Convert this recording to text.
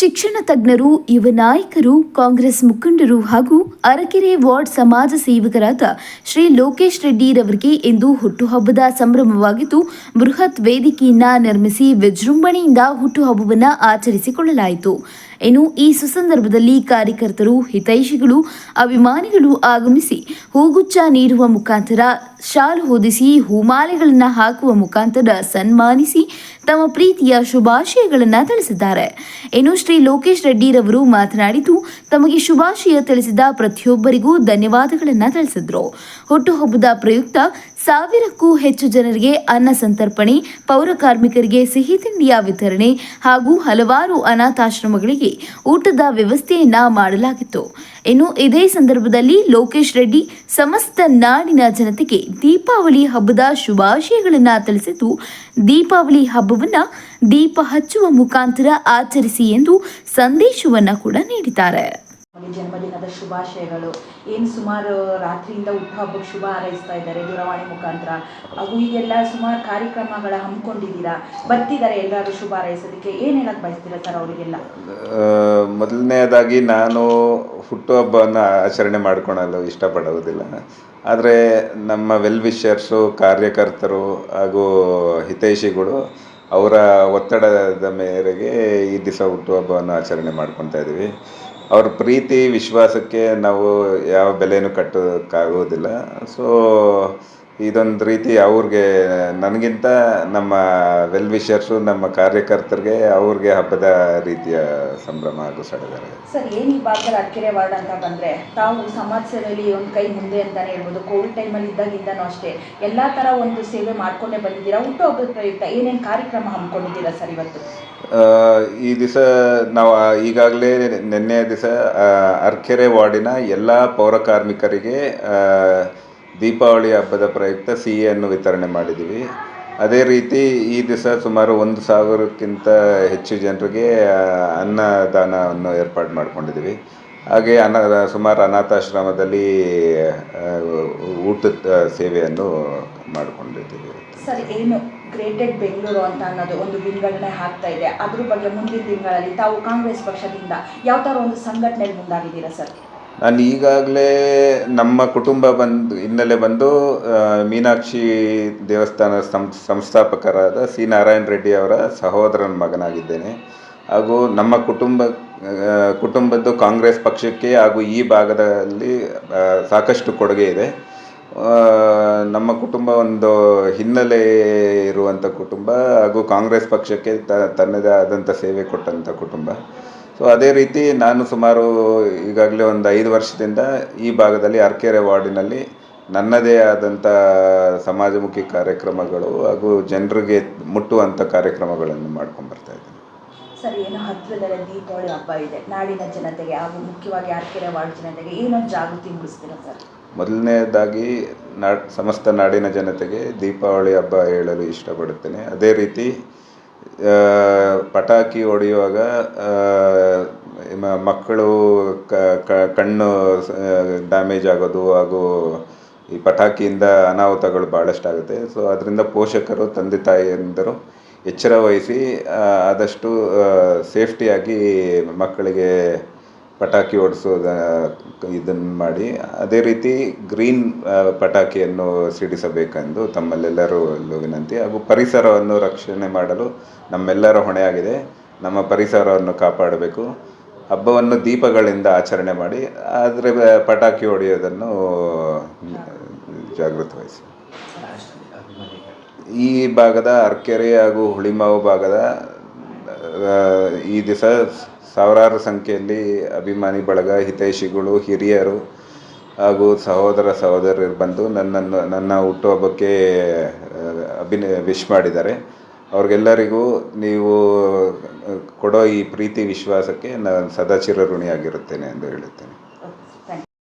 ಶಿಕ್ಷಣ ತಜ್ಞರು, ಯುವ ನಾಯಕರು, ಕಾಂಗ್ರೆಸ್ ಮುಖಂಡರು ಹಾಗೂ ಅರಕೆರೆ ವಾರ್ಡ್ ಸಮಾಜ ಸೇವಕರಾದ ಶ್ರೀ ಲೋಕೇಶ್ ರೆಡ್ಡಿರವರಿಗೆ ಇಂದು ಹುಟ್ಟುಹಬ್ಬದ ಸಂಭ್ರಮವಾಗಿದ್ದು, ಬೃಹತ್ ವೇದಿಕೆಯನ್ನ ನಿರ್ಮಿಸಿ ವಿಜೃಂಭಣೆಯಿಂದ ಹುಟ್ಟುಹಬ್ಬವನ್ನು ಆಚರಿಸಿಕೊಳ್ಳಲಾಯಿತು. ಇನ್ನು ಈ ಸುಸಂದರ್ಭದಲ್ಲಿ ಕಾರ್ಯಕರ್ತರು, ಹಿತೈಷಿಗಳು, ಅಭಿಮಾನಿಗಳು ಆಗಮಿಸಿ ಹೂಗುಚ್ಚ ನೀಡುವ ಮುಖಾಂತರ ಶಾಲು ಹೊದಿಸಿ, ಹೂಮಾಲೆಗಳನ್ನು ಹಾಕುವ ಮುಖಾಂತರ ಸನ್ಮಾನಿಸಿ ತಮ್ಮ ಪ್ರೀತಿಯ ಶುಭಾಶಯಗಳನ್ನು ತಿಳಿಸಿದ್ದಾರೆ. ಇನ್ನು ಶ್ರೀ ಲೋಕೇಶ್ ರೆಡ್ಡಿರವರು ಮಾತನಾಡಿದ್ದು, ತಮಗೆ ಶುಭಾಶಯ ತಿಳಿಸಿದ ಪ್ರತಿಯೊಬ್ಬರಿಗೂ ಧನ್ಯವಾದಗಳನ್ನು ತಿಳಿಸಿದರು. ಹುಟ್ಟುಹಬ್ಬದ ಪ್ರಯುಕ್ತ ಸಾವಿರಕ್ಕೂ ಹೆಚ್ಚು ಜನರಿಗೆ ಅನ್ನ ಸಂತರ್ಪಣೆ, ಪೌರ ಕಾರ್ಮಿಕರಿಗೆ ಸಿಹಿ ತಿಂಡಿಯ ವಿತರಣೆ ಹಾಗೂ ಹಲವಾರು ಅನಾಥಾಶ್ರಮಗಳಿಗೆ ಊಟದ ವ್ಯವಸ್ಥೆಯನ್ನ ಮಾಡಲಾಗಿತ್ತು. ಇನ್ನು ಇದೇ ಸಂದರ್ಭದಲ್ಲಿ ಲೋಕೇಶ್ ರೆಡ್ಡಿ ಸಮಸ್ತ ನಾಡಿನ ಜನತೆಗೆ ದೀಪಾವಳಿ ಹಬ್ಬದ ಶುಭಾಶಯಗಳನ್ನು ತಿಳಿಸಿದ್ದು, ದೀಪಾವಳಿ ಹಬ್ಬವನ್ನು ದೀಪ ಹಚ್ಚುವ ಮುಖಾಂತರ ಆಚರಿಸಿ ಎಂದು ಸಂದೇಶವನ್ನ ಕೂಡ ನೀಡಿದ್ದಾರೆ. ಜನ್ಮದಿನದ ಶುಭಾಶಯಗಳು. ಏನು ಸುಮಾರು ರಾತ್ರಿಯಿಂದ ಹುಟ್ಟುಹಬ್ಬಕ್ಕೆ ಶುಭ ಹಾರೈಸ್ತಾ ಇದ್ದಾರೆ ದೂರವಾಣಿ ಮುಖಾಂತರ. ಹಾಗೂ ಈಗೆಲ್ಲ ಸುಮಾರು ಕಾರ್ಯಕ್ರಮಗಳ ಹಮ್ಮಿಕೊಂಡಿದ್ದೀರಾ? ಬರ್ತಿದ್ದಾರೆ ಎಲ್ಲರೂ ಶುಭ ಹಾರೈಸೋದಕ್ಕೆ. ಏನು ಹೇಳಕ್ಕೆ ಬಯಸ್ತೀರಾ ಸರ್ ಅವರಿಗೆಲ್ಲ? ಮೊದಲನೇದಾಗಿ ನಾನು ಹುಟ್ಟುಹಬ್ಬವನ್ನು ಆಚರಣೆ ಮಾಡ್ಕೊಳಲು ಇಷ್ಟಪಡುವುದಿಲ್ಲ. ಆದರೆ ನಮ್ಮ ವೆಲ್ ವಿಷರ್ಸು ಕಾರ್ಯಕರ್ತರು ಹಾಗೂ ಹಿತೈಷಿಗಳು ಅವರ ಒತ್ತಡದ ಮೇರೆಗೆ ಈ ದಿವಸ ಹುಟ್ಟುಹಬ್ಬವನ್ನು ಆಚರಣೆ ಮಾಡ್ಕೊತಾ ಇದ್ದೀವಿ. ಅವ್ರ ಪ್ರೀತಿ ವಿಶ್ವಾಸಕ್ಕೆ ನಾವು ಯಾವ ಬೆಲೆನೂ ಕಟ್ಟೋಕ್ಕಾಗೋದಿಲ್ಲ. ಸೊ ಇದೊಂದು ರೀತಿ ಅವ್ರಿಗೆ ನನಗಿಂತ ನಮ್ಮ ವೆಲ್ ವಿಷರ್ಸು ನಮ್ಮ ಕಾರ್ಯಕರ್ತರಿಗೆ ಅವ್ರಿಗೆ ಹಬ್ಬದ ರೀತಿಯ ಸಂಭ್ರಮ ಹಾಗೂ ಸಡಗರ. ಸರ್ ಏನು ಈ ಭಾಗದಲ್ಲಿ ಅರಕೆರೆ ವಾರ್ಡ್ ಅಂತ ಬಂದರೆ ತಾವು ಸಮಾಜ ಸೇವೆಯಲ್ಲಿ ಒಂದು ಕೈ ಮುಂದೆ ಅಂತಲೇ ಹೇಳ್ಬೋದು ಕೋವಿಡ್ ಟೈಮಲ್ಲಿ ಇದ್ದಾಗಿಂದನೂ ಅಷ್ಟೇ. ಎಲ್ಲ ಥರ ಒಂದು ಸೇವೆ ಮಾಡಿಕೊಂಡೇ ಬಂದಿದ್ದೀರಾ? ಹುಟ್ಟುಹಬ್ಬದ ಪ್ರಯುಕ್ತ ಏನೇನು ಕಾರ್ಯಕ್ರಮ ಹಮ್ಮಿಕೊಂಡಿದ್ದೀರಾ ಸರ್ ಇವತ್ತು? ಈ ದಿವಸ ನಾವು ಈಗಾಗಲೇ ನಿನ್ನೆ ದಿವಸ ಅರ್ಕೆರೆ ವಾರ್ಡಿನ ಎಲ್ಲ ಪೌರ ಕಾರ್ಮಿಕರಿಗೆ ಆ, ದೀಪಾವಳಿ ಹಬ್ಬದ ಪ್ರಯುಕ್ತ ಸಿಹಿಯನ್ನು ವಿತರಣೆ ಮಾಡಿದ್ದೀವಿ. ಅದೇ ರೀತಿ ಈ ದಿವಸ ಸುಮಾರು ಒಂದು ಸಾವಿರಕ್ಕಿಂತ ಹೆಚ್ಚು ಜನರಿಗೆ ಅನ್ನದಾನವನ್ನು ಏರ್ಪಾಡು ಮಾಡಿಕೊಂಡಿದ್ದೀವಿ. ಹಾಗೆ ಅನ, ಸುಮಾರು ಅನಾಥಾಶ್ರಮದಲ್ಲಿ ಊಟದ ಸೇವೆಯನ್ನು ಮಾಡಿಕೊಂಡಿದ್ದೀವಿ. ಸರ್, ಏನು ಗ್ರೇಟೆಡ್ ಬೆಂಗಳೂರು ಅಂತ ಅನ್ನೋದು ಒಂದು ವಿಂಗಡಣೆ ಆಗ್ತಾ ಇದೆ. ಅದ್ರ ಬಗ್ಗೆ ಮುಂದಿನ ತಿಂಗಳಲ್ಲಿ ತಾವು ಕಾಂಗ್ರೆಸ್ ಪಕ್ಷದಿಂದ ಯಾವ ಥರ ಒಂದು ಸಂಘಟನೆಗೆ ಮುಂದಾಗಿದ್ದೀರಾ ಸರ್? ನಾನು ಈಗಾಗಲೇ ನಮ್ಮ ಕುಟುಂಬ ಬಂದು, ಹಿನ್ನೆಲೆ ಬಂದು ಮೀನಾಕ್ಷಿ ದೇವಸ್ಥಾನ ಸಂ, ಸಂಸ್ಥಾಪಕರಾದ ಸಿ ನಾರಾಯಣ ರೆಡ್ಡಿ ಅವರ ಸಹೋದರನ ಮಗನಾಗಿದ್ದೇನೆ. ಹಾಗೂ ನಮ್ಮ ಕುಟುಂಬ ಕುಟುಂಬದ್ದು ಕಾಂಗ್ರೆಸ್ ಪಕ್ಷಕ್ಕೆ ಹಾಗೂ ಈ ಭಾಗದಲ್ಲಿ ಸಾಕಷ್ಟು ಕೊಡುಗೆ ಇದೆ. ನಮ್ಮ ಕುಟುಂಬ ಒಂದು ಹಿನ್ನೆಲೆ ಇರುವಂಥ ಕುಟುಂಬ ಹಾಗೂ ಕಾಂಗ್ರೆಸ್ ಪಕ್ಷಕ್ಕೆ ತನ್ನದೇ ಆದಂಥ ಸೇವೆ ಕೊಟ್ಟಂಥ ಕುಟುಂಬ. ಸೊ ಅದೇ ರೀತಿ ನಾನು ಸುಮಾರು ಈಗಾಗಲೇ ಒಂದು ಐದು ವರ್ಷದಿಂದ ಈ ಭಾಗದಲ್ಲಿ ಅರ್ಕೆರೆ ವಾರ್ಡಿನಲ್ಲಿ ನನ್ನದೇ ಆದಂಥ ಸಮಾಜಮುಖಿ ಕಾರ್ಯಕ್ರಮಗಳು ಹಾಗೂ ಜನರಿಗೆ ಮುಟ್ಟುವಂಥ ಕಾರ್ಯಕ್ರಮಗಳನ್ನು ಮಾಡ್ಕೊಂಡು ಬರ್ತಾ ಇದ್ದೀನಿ. ಸರ್ ಏನೋ ಹತ್ತಿರದಲ್ಲೇ ದೀಪಾವಳಿ ಹಬ್ಬ ಇದೆ. ನಾಡಿನ ಜನತೆಗೆ ಹಾಗೂ ಮುಖ್ಯವಾಗಿ ಅರಕೆರೆ ವಾರ್ಡ್ ಜನತೆಗೆ ಜಾಗೃತಿ ಮೂಡಿಸ್ತೀರಾ ಸರ್? ಮೊದಲನೇದಾಗಿ ನಾ ಸಮಸ್ತ ನಾಡಿನ ಜನತೆಗೆ ದೀಪಾವಳಿ ಹಬ್ಬ ಹೇಳಲು ಇಷ್ಟಪಡುತ್ತೇನೆ. ಅದೇ ರೀತಿ ಪಟಾಕಿ ಹೊಡೆಯುವಾಗ ಮಕ್ಕಳು ಕಣ್ಣು ಡ್ಯಾಮೇಜ್ ಆಗೋದು ಹಾಗೂ ಈ ಪಟಾಕಿಯಿಂದ ಅನಾಹುತಗಳು ಭಾಳಷ್ಟಾಗುತ್ತೆ ಸೊ ಅದರಿಂದ ಪೋಷಕರು, ತಂದೆ ತಾಯಿಯಂದರು ಎಚ್ಚರ ವಹಿಸಿ ಆದಷ್ಟು ಸೇಫ್ಟಿಯಾಗಿ ಮಕ್ಕಳಿಗೆ ಪಟಾಕಿ ಹೊಡೆಸುವುದ ಇದನ್ನು ಮಾಡಿ, ಅದೇ ರೀತಿ ಗ್ರೀನ್ ಪಟಾಕಿಯನ್ನು ಸಿಡಿಸಬೇಕೆಂದು ತಮ್ಮಲ್ಲೆಲ್ಲರಲ್ಲೂ ವಿನಂತಿ. ಹಾಗೂ ಪರಿಸರವನ್ನು ರಕ್ಷಣೆ ಮಾಡಲು ನಮ್ಮೆಲ್ಲರ ಹೊಣೆಯಾಗಿದೆ. ನಮ್ಮ ಪರಿಸರವನ್ನು ಕಾಪಾಡಬೇಕು. ಹಬ್ಬವನ್ನು ದೀಪಗಳಿಂದ ಆಚರಣೆ ಮಾಡಿ, ಆದರೆ ಪಟಾಕಿ ಹೊಡೆಯೋದನ್ನು ಜಾಗೃತ ವಹಿಸಿ ಈ ಭಾಗದ ಅರ್ಕೆರೆ ಹಾಗೂ ಹುಳಿಮಾವು ಭಾಗದ ಈ ದಿವಸ ಸಾವಿರಾರು ಸಂಖ್ಯೆಯಲ್ಲಿ ಅಭಿಮಾನಿ ಬಳಗ, ಹಿತೈಷಿಗಳು, ಹಿರಿಯರು ಹಾಗೂ ಸಹೋದರ ಸಹೋದರರು ಬಂದು ನನ್ನನ್ನು, ನನ್ನ ಹುಟ್ಟುಹಬ್ಬಕ್ಕೆ ಅಭಿನ ವಿಶ್ ಮಾಡಿದ್ದಾರೆ. ಅವ್ರಿಗೆಲ್ಲರಿಗೂ ನೀವು ಕೊಡೋ ಈ ಪ್ರೀತಿ, ವಿಶ್ವಾಸಕ್ಕೆ ನಾನು ಸದಾ ಚಿರಋಣಿಯಾಗಿರುತ್ತೇನೆ ಎಂದು ಹೇಳುತ್ತೇನೆ.